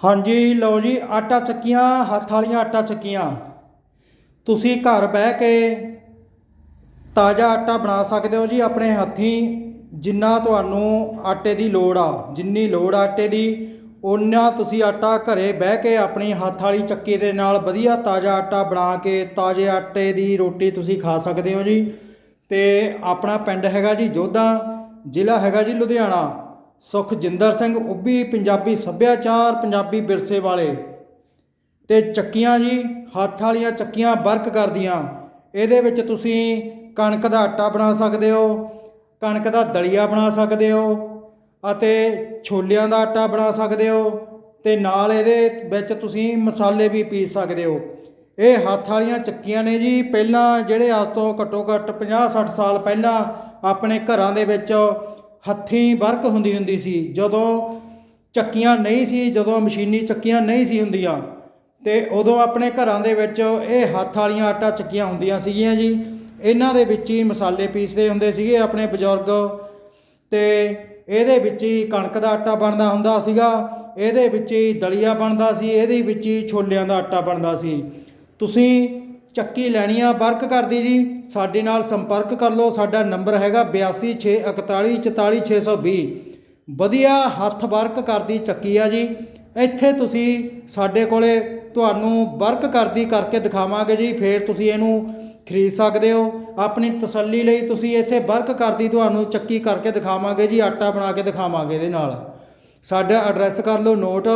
ਹਾਂਜੀ, ਲਓ ਜੀ, ਆਟਾ ਚੱਕੀਆਂ, ਹੱਥ ਵਾਲੀਆਂ ਆਟਾ ਚੱਕੀਆਂ। ਤੁਸੀਂ ਘਰ ਬਹਿ ਕੇ ਤਾਜ਼ਾ ਆਟਾ ਬਣਾ ਸਕਦੇ ਹੋ ਜੀ ਆਪਣੇ ਹੱਥੀਂ। ਜਿੰਨਾ ਤੁਹਾਨੂੰ ਆਟੇ ਦੀ ਲੋੜ ਆ, ਜਿੰਨੀ ਲੋੜ ਆਟੇ ਦੀ, ਓਨਾ ਤੁਸੀਂ ਆਟਾ ਘਰੇ ਬਹਿ ਕੇ ਆਪਣੀ ਹੱਥ ਵਾਲੀ ਚੱਕੀ ਦੇ ਨਾਲ ਵਧੀਆ ਤਾਜ਼ਾ ਆਟਾ ਬਣਾ ਕੇ, ਤਾਜ਼ੇ ਆਟੇ ਦੀ ਰੋਟੀ ਤੁਸੀਂ ਖਾ ਸਕਦੇ ਹੋ ਜੀ। ਤੇ ਆਪਣਾ ਪਿੰਡ ਹੈਗਾ ਜੀ ਜੋਧਾ, ਜ਼ਿਲ੍ਹਾ ਹੈਗਾ ਜੀ ਲੁਧਿਆਣਾ। ਸੁਖਜਿੰਦਰ ਸਿੰਘ ਉੱਭੀ ਪੰਜਾਬੀ ਸੱਭਿਆਚਾਰ, ਪੰਜਾਬੀ ਵਿਰਸੇ ਵਾਲੇ। ਤੇ ਚੱਕੀਆਂ ਜੀ, ਹੱਥ ਵਾਲੀਆਂ ਚੱਕੀਆਂ ਵਰਕ ਕਰਦੀਆਂ। ਇਹਦੇ ਵਿੱਚ ਤੁਸੀਂ ਕਣਕ ਦਾ ਆਟਾ ਬਣਾ ਸਕਦੇ ਹੋ, ਕਣਕ ਦਾ ਦਲੀਆ ਬਣਾ ਸਕਦੇ ਹੋ ਅਤੇ ਛੋਲਿਆਂ ਦਾ ਆਟਾ ਬਣਾ ਸਕਦੇ ਹੋ ਤੇ ਨਾਲ ਇਹਦੇ ਵਿੱਚ ਤੁਸੀਂ ਮਸਾਲੇ ਵੀ ਪੀਸ ਸਕਦੇ ਹੋ। ਇਹ ਹੱਥ ਵਾਲੀਆਂ ਚੱਕੀਆਂ ਨੇ ਜੀ, ਪਹਿਲਾਂ ਜਿਹੜੇ ਅੱਜ ਤੋਂ ਘੱਟੋ ਘੱਟ 50 60 ਸਾਲ ਪਹਿਲਾਂ ਆਪਣੇ ਘਰਾਂ ਦੇ ਵਿੱਚ ਹੱਥੀਂ ਵਰਕ ਹੁੰਦੀ ਹੁੰਦੀ ਸੀ, ਜਦੋਂ ਚੱਕੀਆਂ ਨਹੀਂ ਸੀ, ਜਦੋਂ ਮਸ਼ੀਨੀ ਚੱਕੀਆਂ ਨਹੀਂ ਸੀ ਹੁੰਦੀਆਂ, ਤੇ ਉਦੋਂ ਆਪਣੇ ਘਰਾਂ ਦੇ ਵਿੱਚ ਇਹ ਹੱਥ ਵਾਲੀਆਂ ਆਟਾ ਚੱਕੀਆਂ ਹੁੰਦੀਆਂ ਸੀਗੀਆਂ ਜੀ। ਇਹਨਾਂ ਦੇ ਵਿੱਚ ਹੀ ਮਸਾਲੇ ਪੀਸਦੇ ਹੁੰਦੇ ਸੀਗੇ ਆਪਣੇ ਬਜ਼ੁਰਗ, ਤੇ ਇਹਦੇ ਵਿੱਚ ਹੀ ਕਣਕ ਦਾ ਆਟਾ ਬਣਦਾ ਹੁੰਦਾ ਸੀਗਾ, ਇਹਦੇ ਵਿੱਚ ਹੀ ਦਲੀਆ ਬਣਦਾ ਸੀ, ਇਹਦੇ ਵਿੱਚ ਹੀ ਛੋਲਿਆਂ ਦਾ ਆਟਾ ਬਣਦਾ ਸੀ। ਤੁਸੀਂ ਚੱਕੀ ਲੈਣੀ ਆ, ਵਰਕ ਕਰਦੀ ਜੀ। ਸਾਡੇ ਨਾਲ ਸੰਪਰਕ ਕਰ ਲਓ, ਸਾਡਾ ਨੰਬਰ ਹੈਗਾ 8264144620 ਵਧੀਆ ਹੱਥ ਵਰਕ ਕਰਦੀ ਚੱਕੀ ਆ ਜੀ। ਇੱਥੇ ਤੁਸੀਂ ਸਾਡੇ ਕੋਲੇ ਤੁਹਾਨੂੰ ਵਰਕ ਕਰਦੀ ਕਰਕੇ ਦਿਖਾਵਾਂਗੇ ਜੀ। ਫੇਰ ਤੁਸੀਂ ਇਹਨੂੰ ਖਰੀਦ ਸਕਦੇ ਹੋ। ਆਪਣੀ ਤਸੱਲੀ ਲਈ ਤੁਸੀਂ ਇੱਥੇ ਵਰਕ ਕਰਦੀ ਤੁਹਾਨੂੰ ਚੱਕੀ ਕਰਕੇ ਦਿਖਾਵਾਂਗੇ ਜੀ। ਆਟਾ ਬਣਾ ਕੇ ਦਿਖਾਵਾਂਗੇ ਇਹਦੇ ਨਾਲ। ਸਾਡਾ ਐਡਰੈਸ ਕਰ ਲਓ ਨੋਟ।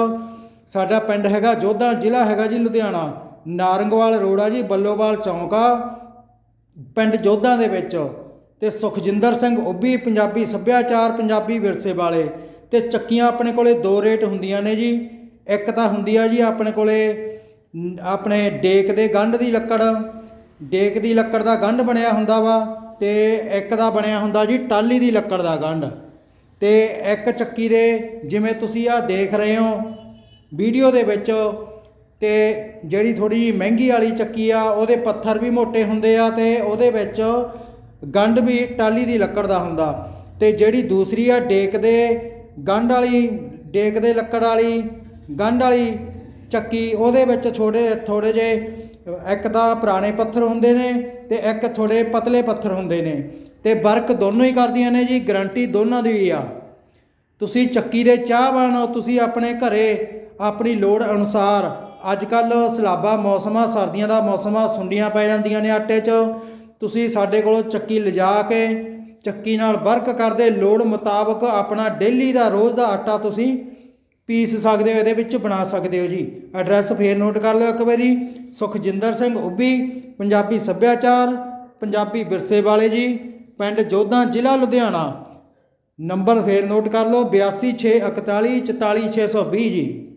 ਸਾਡਾ ਪਿੰਡ ਹੈਗਾ ਜੋਧਾ, ਜ਼ਿਲ੍ਹਾ ਹੈਗਾ ਜੀ ਲੁਧਿਆਣਾ। ਨਾਰੰਗਵਾਲ ਰੋਡ ਆ ਜੀ, ਬੱਲੋਵਾਲ ਚੌਂਕ ਆ ਪਿੰਡ ਜੋਧਾਂ ਦੇ ਵਿੱਚ ਤੇ ਸੁਖਜਿੰਦਰ ਸਿੰਘ ਉੱਭੀ ਪੰਜਾਬੀ ਸੱਭਿਆਚਾਰ, ਪੰਜਾਬੀ ਵਿਰਸੇ ਵਾਲੇ। ਤੇ ਚੱਕੀਆਂ ਆਪਣੇ ਕੋਲੇ ਦੋ ਰੇਟ ਹੁੰਦੀਆਂ ਨੇ ਜੀ। ਇੱਕ ਤਾਂ ਹੁੰਦੀ ਆ ਜੀ ਆਪਣੇ ਕੋਲੇ ਆਪਣੇ ਡੇਕ ਦੇ ਗੰਢ ਦੀ ਲੱਕੜ। ਡੇਕ ਦੀ ਲੱਕੜ ਦਾ ਗੰਢ ਬਣਿਆ ਹੁੰਦਾ ਵਾ ਤੇ ਇੱਕ ਦਾ ਬਣਿਆ ਹੁੰਦਾ ਜੀ ਟਾਲੀ ਦੀ ਲੱਕੜ ਦਾ ਗੰਢ। ਤੇ ਇੱਕ ਚੱਕੀ ਦੇ, ਜਿਵੇਂ ਤੁਸੀਂ ਆ ਦੇਖ ਰਹੇ ਹੋ, ਵੀਡੀਓ ਦੇ ਵਿੱਚ ਤੇ ਜਿਹੜੀ ਥੋੜੀ ਜਿਹੀ ਮਹਿੰਗੀ ਵਾਲੀ ਚੱਕੀ ਆ, ਉਹਦੇ ਪੱਥਰ ਵੀ ਮੋٹے ਹੁੰਦੇ ਆ ਤੇ ਉਹਦੇ ਵਿੱਚ ਗੰਢ ਵੀ ਟਾਲੀ ਦੀ ਲੱਕੜ ਦਾ ਹੁੰਦਾ। ਤੇ ਜਿਹੜੀ ਦੂਸਰੀ ਆ, ਡੇਕ ਦੇ ਗੰਢ ਵਾਲੀ, ਡੇਕ ਦੇ ਲੱਕੜ ਵਾਲੀ, ਗੰਢ ਵਾਲੀ ਚੱਕੀ, ਉਹਦੇ ਵਿੱਚ ਛੋਟੇ ਥੋੜੇ ਜੇ ਇੱਕ ਤਾਂ ਪੁਰਾਣੇ ਪੱਥਰ ਹੁੰਦੇ ਨੇ ਤੇ ਇੱਕ ਥੋੜੇ ਪਤਲੇ ਪੱਥਰ ਹੁੰਦੇ ਨੇ। ਤੇ ਵਰਕ ਦੋਨੋਂ ਹੀ ਕਰਦੀਆਂ ਨੇ ਜੀ, ਗਰੰਟੀ ਦੋਨਾਂ ਦੀ ਆ। ਤੁਸੀਂ ਚੱਕੀ ਦੇ ਚਾਹ ਹੋ, ਤੁਸੀਂ ਆਪਣੇ ਘਰੇ ਆਪਣੀ ਲੋੜ ਅਨੁਸਾਰ ਅੱਜ ਕੱਲ ਸਲਾਬਾ ਮੌਸਮ ਆ ਸਰਦੀਆਂ ਦਾ ਮੌਸਮ ਆ, ਸੁੰਡੀਆਂ ਪੈ ਜਾਂਦੀਆਂ ਨੇ ਆਟੇ 'ਚ। ਤੁਸੀਂ ਸਾਡੇ ਕੋਲੋਂ ਚੱਕੀ ਲਿਜਾ ਕੇ ਚੱਕੀ ਨਾਲ ਵਰਕ ਕਰਦੇ, ਲੋੜ ਮੁਤਾਬਕ ਆਪਣਾ ਡੇਲੀ ਦਾ, ਰੋਜ਼ ਦਾ ਆਟਾ ਤੁਸੀਂ ਪੀਸ ਸਕਦੇ ਹੋ, ਇਹਦੇ ਵਿੱਚ ਬਣਾ ਸਕਦੇ ਹੋ ਜੀ। ਐਡਰੈਸ ਫੇਰ ਨੋਟ ਕਰ ਲਓ ਇੱਕ ਵਾਰੀ। ਸੁਖਜਿੰਦਰ ਸਿੰਘ ਉੱਭੀ, ਪੰਜਾਬੀ ਸੱਭਿਆਚਾਰ, ਪੰਜਾਬੀ ਵਿਰਸੇ ਵਾਲੇ ਜੀ, ਪਿੰਡ ਜੋਧਾ, ਜ਼ਿਲ੍ਹਾ ਲੁਧਿਆਣਾ। ਨੰਬਰ ਫੇਰ ਨੋਟ ਕਰ ਲਓ 8264144620 ਜੀ।